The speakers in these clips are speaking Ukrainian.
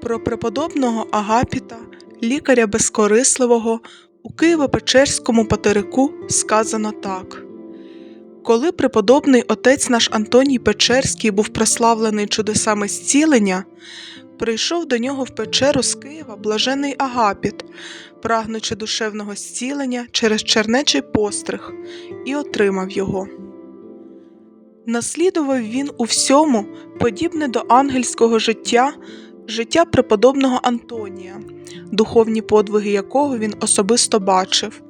Про преподобного Агапіта, лікаря безкорисливого, у Києво-Печерському патерику сказано так. Коли преподобний отець наш Антоній Печерський був прославлений чудесами зцілення, прийшов до нього в печеру з Києва блажений Агапіт, прагнучи душевного зцілення через чернечий постриг, і отримав його. Наслідував він у всьому, подібне до ангельського життя, життя преподобного Антонія, духовні подвиги якого він особисто бачив.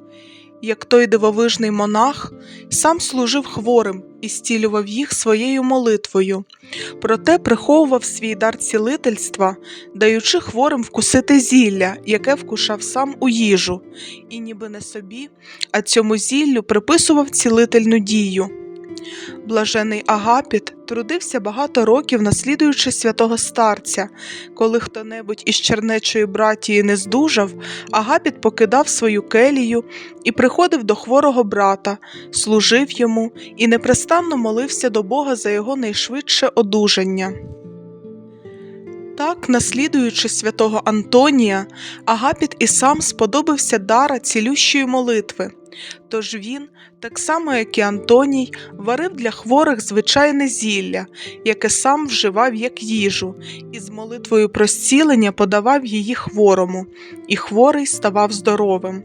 Як той дивовижний монах, сам служив хворим і зцілював їх своєю молитвою, проте приховував свій дар цілительства, даючи хворим вкусити зілля, яке вкушав сам у їжу, і ніби не собі, а цьому зіллю приписував цілительну дію. Блажений Агапіт трудився багато років, наслідуючи святого старця. Коли хто-небудь із чернечої братії не здужав, Агапіт покидав свою келію і приходив до хворого брата, служив йому і непрестанно молився до Бога за його найшвидше одужання. Так, наслідуючи святого Антонія, Агапіт і сам сподобався дара цілющої молитви. Тож він, так само як і Антоній, варив для хворих звичайне зілля, яке сам вживав як їжу, і з молитвою про зцілення подавав її хворому, і хворий ставав здоровим.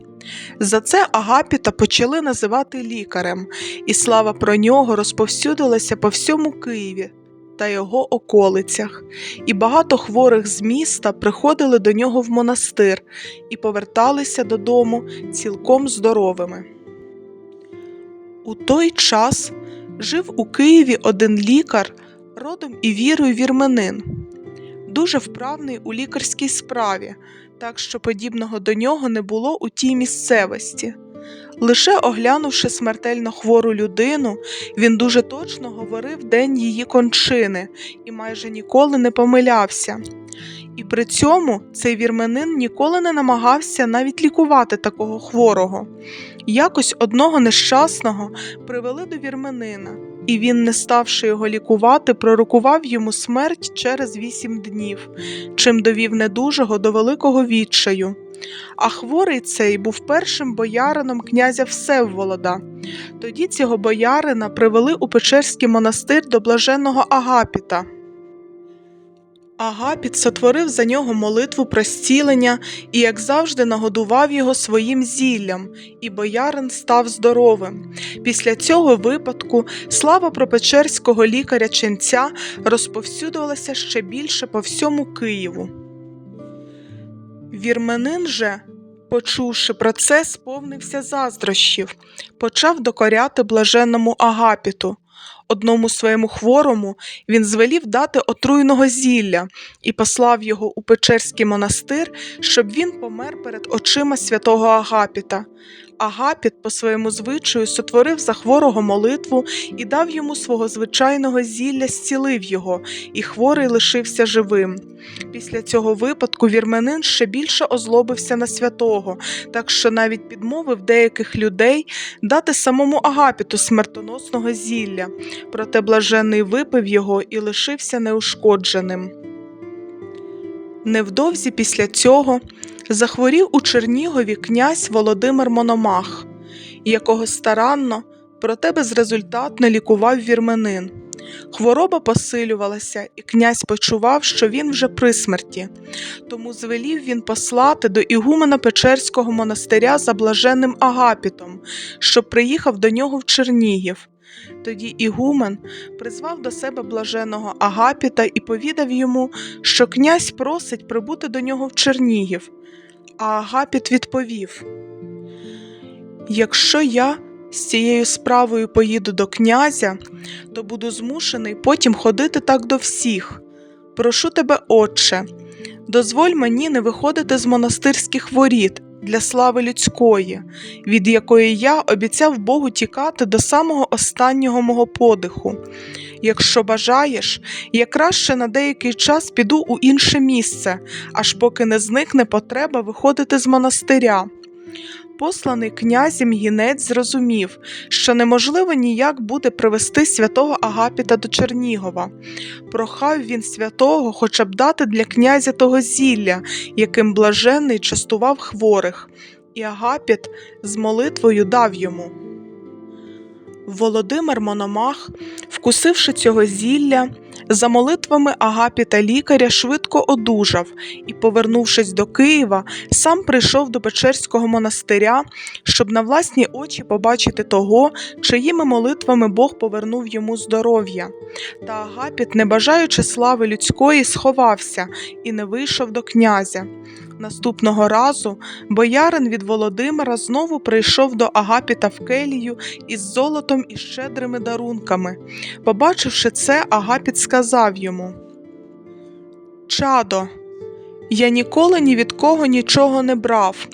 За це Агапіта почали називати лікарем, і слава про нього розповсюдилася по всьому Києві та його околицях, і багато хворих з міста приходили до нього в монастир і поверталися додому цілком здоровими. У той час жив у Києві один лікар, родом і вірою вірменин, дуже вправний у лікарській справі, так що подібного до нього не було у тій місцевості. Лише оглянувши смертельно хвору людину, він дуже точно говорив день її кончини і майже ніколи не помилявся. І при цьому цей вірменин ніколи не намагався навіть лікувати такого хворого. Якось одного нещасного привели до вірменина, і він, не ставши його лікувати, пророкував йому смерть через вісім днів, чим довів недужого до великого відчаю. А хворий цей був першим боярином князя Всеволода. Тоді цього боярина привели у Печерський монастир до блаженного Агапіта. Агапіт сотворив за нього молитву про зцілення і, як завжди, нагодував його своїм зіллям, і боярин став здоровим. Після цього випадку слава про печерського лікаря ченця розповсюдилася ще більше по всьому Києву. Вірменин же, почувши про це, сповнився заздрощів, почав докоряти блаженному Агапіту. Одному своєму хворому він звелів дати отруйного зілля і послав його у Печерський монастир, щоб він помер перед очима святого Агапіта. Агапіт по своєму звичаю сотворив за хворого молитву і дав йому свого звичайного зілля, зцілив його, і хворий лишився живим. Після цього випадку вірменин ще більше озлобився на святого, так що навіть підмовив деяких людей дати самому Агапіту смертоносного зілля, проте блажений випив його і лишився неушкодженим. Невдовзі після цього захворів у Чернігові князь Володимир Мономах, якого старанно, проте безрезультатно лікував вірменин. Хвороба посилювалася, і князь почував, що він вже при смерті, тому звелів він послати до Ігумена Печерського монастиря за блаженним Агапітом, щоб приїхав до нього в Чернігів. Тоді Ігумен призвав до себе блаженого Агапіта і повідав йому, що князь просить прибути до нього в Чернігів. А Агапіт відповів: Якщо я з цією справою поїду до князя, то буду змушений потім ходити так до всіх. Прошу тебе, Отче, дозволь мені не виходити з монастирських воріт для слави людської, від якої я обіцяв Богу тікати до самого останнього мого подиху. Якщо бажаєш, я краще на деякий час піду у інше місце, аж поки не зникне потреба виходити з монастиря. Посланий князем гінець зрозумів, що неможливо ніяк буде привести святого Агапіта до Чернігова. Прохав він святого хоча б дати для князя того зілля, яким блаженний частував хворих, і Агапіт з молитвою дав йому. Володимир Мономах, вкусивши цього зілля, за молитвами Агапіта лікаря швидко одужав і, повернувшись до Києва, сам прийшов до Печерського монастиря, щоб на власні очі побачити того, чиїми молитвами Бог повернув йому здоров'я. Та Агапіт, не бажаючи слави людської, сховався і не вийшов до князя. Наступного разу боярин від Володимира знову прийшов до Агапіта в келію із золотом і щедрими дарунками. Побачивши це, Агапіт сказав йому: Чадо, я ніколи ні від кого нічого не брав,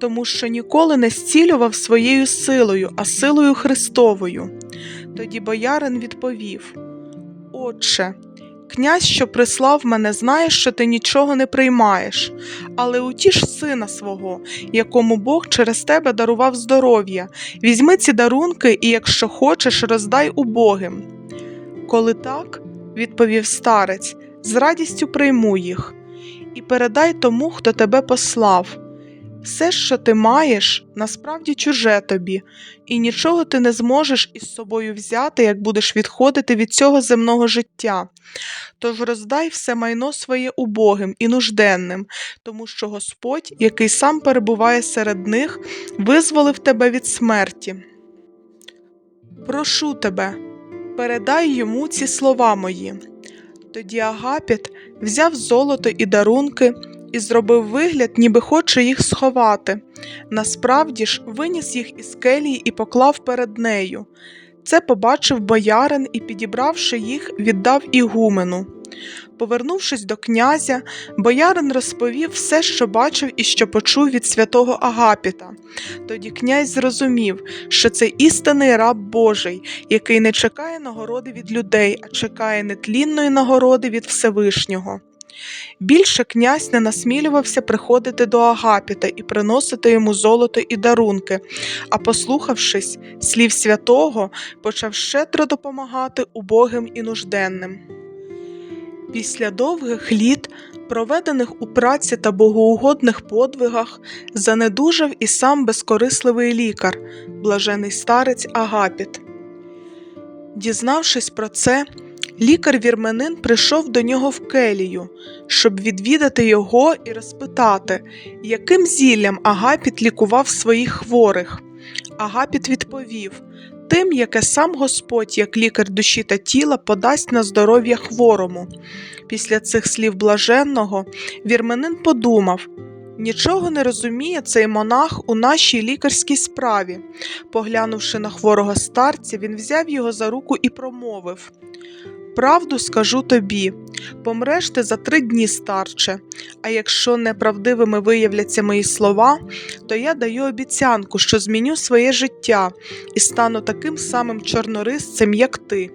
тому що ніколи не зцілював своєю силою, а силою Христовою. Тоді боярин відповів: Отче, князь, що прислав мене, знає, що ти нічого не приймаєш, але утіш сина свого, якому Бог через тебе дарував здоров'я. Візьми ці дарунки і, якщо хочеш, роздай убогим. Коли так, відповів старець, з радістю прийму їх, і передай тому, хто тебе послав. Все, що ти маєш, насправді чуже тобі, і нічого ти не зможеш із собою взяти, як будеш відходити від цього земного життя. Тож роздай все майно своє убогим і нужденним, тому що Господь, який сам перебуває серед них, визволив тебе від смерті. Прошу тебе, передай йому ці слова мої. Тоді Агапіт взяв золото і дарунки і зробив вигляд, ніби хоче їх сховати. Насправді ж виніс їх із келії і поклав перед нею. Це побачив боярин і, підібравши їх, віддав ігумену. Повернувшись до князя, боярин розповів все, що бачив і що почув від святого Агапіта. Тоді князь зрозумів, що це істинний раб Божий, який не чекає нагороди від людей, а чекає нетлінної нагороди від Всевишнього. Більше князь не насмілювався приходити до Агапіта і приносити йому золото і дарунки, а, послухавшись слів святого, почав щедро допомагати убогим і нужденним. Після довгих літ, проведених у праці та богоугодних подвигах, занедужав і сам безкорисливий лікар, блажений старець Агапіт. Дізнавшись про це, лікар вірменин прийшов до нього в келію, щоб відвідати його і розпитати, яким зіллям Агапіт лікував своїх хворих. Агапіт відповів тим, яке сам Господь, як лікар душі та тіла, подасть на здоров'я хворому. Після цих слів блаженного вірменин подумав нічого не розуміє цей монах у нашій лікарській справі. Поглянувши на хворого старця, він взяв його за руку і промовив Правду скажу тобі, помреш ти за три дні, старче, а якщо неправдивими виявляться мої слова, то я даю обіцянку, що зміню своє життя і стану таким самим чорнорисцем, як ти.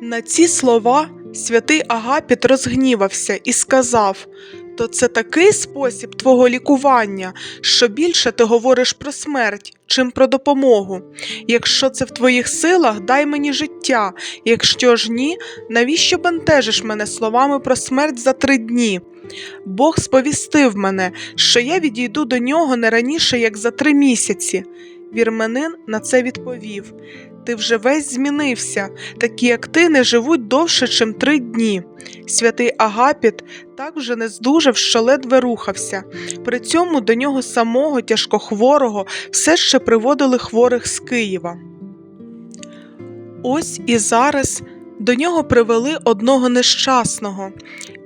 На ці слова святий Агапіт розгнівався і сказав то це такий спосіб твого лікування, що більше ти говориш про смерть, чим про допомогу. Якщо це в твоїх силах, дай мені життя, якщо ж ні, навіщо бентежиш мене словами про смерть за три дні? Бог сповістив мене, що я відійду до нього не раніше, як за три місяці. Вірменин на це відповів ти вже весь змінився, такі, як ти, не живуть довше, чим три дні. Святий Агапіт так вже не здужав, що ледве рухався. При цьому до нього самого тяжкохворого все ще приводили хворих з Києва. Ось і зараз до нього привели одного нещасного,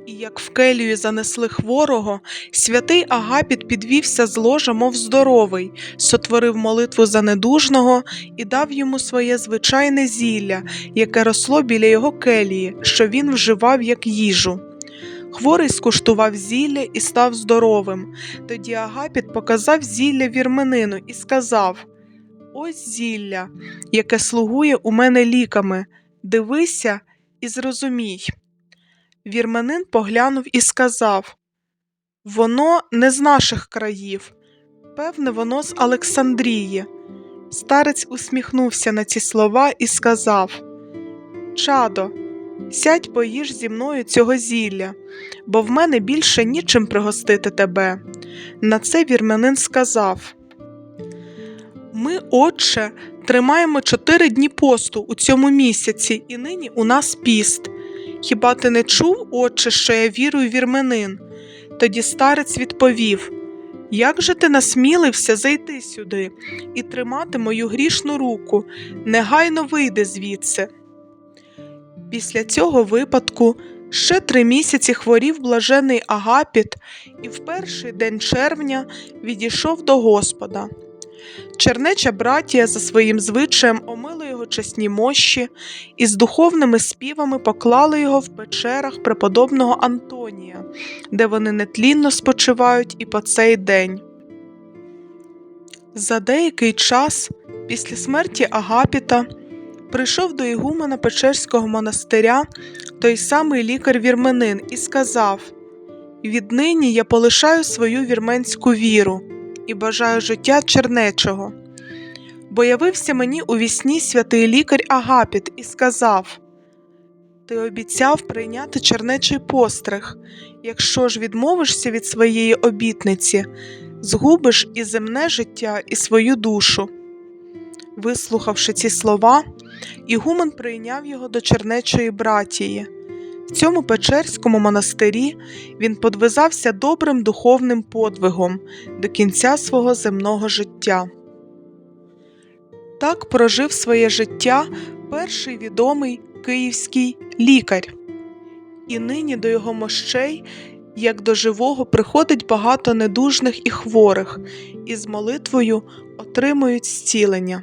і як в келію занесли хворого, святий Агапіт підвівся з ложа, мов здоровий, сотворив молитву за недужного і дав йому своє звичайне зілля, яке росло біля його келії, що він вживав як їжу. Хворий скуштував зілля і став здоровим. Тоді Агапіт показав зілля вірменину і сказав Ось зілля, яке слугує у мене ліками. Дивися і зрозумій. Вірменин поглянув і сказав Воно не з наших країв, Напевне, воно з Олександрії. Старець усміхнувся на ці слова і сказав Чадо, сядь поїж зі мною цього зілля, бо в мене більше нічим пригостити тебе. На це вірменин сказав Ми, отче, тримаємо чотири дні посту у цьому місяці, і нині у нас піст. Хіба ти не чув, отче, що я вірую вірменин? Тоді старець відповів Як же ти насмілився зайти сюди і тримати мою грішну руку? Негайно вийди звідси. Після цього випадку ще три місяці хворів блажений Агапіт і в перший день червня відійшов до Господа. Чернеча братія за своїм звичаєм омила його чесні мощі і з духовними співами поклали його в печерах преподобного Антонія, де вони нетлінно спочивають і по цей день. За деякий час після смерті Агапіта прийшов до Ігумена Печерського монастиря той самий лікар вірменин і сказав Віднині я полишаю свою вірменську віру і бажаю життя чернечого. Бо явився мені у вісні святий лікар Агапіт і сказав Ти обіцяв прийняти чернечий постриг. Якщо ж відмовишся від своєї обітниці, згубиш і земне життя, і свою душу. Вислухавши ці слова, Ігумен прийняв його до чернечої братії. В цьому Печерському монастирі він подвизався добрим духовним подвигом до кінця свого земного життя. Так прожив своє життя перший відомий київський лікар. І нині до його мощей, як до живого, приходить багато недужних і хворих, і з молитвою отримують зцілення.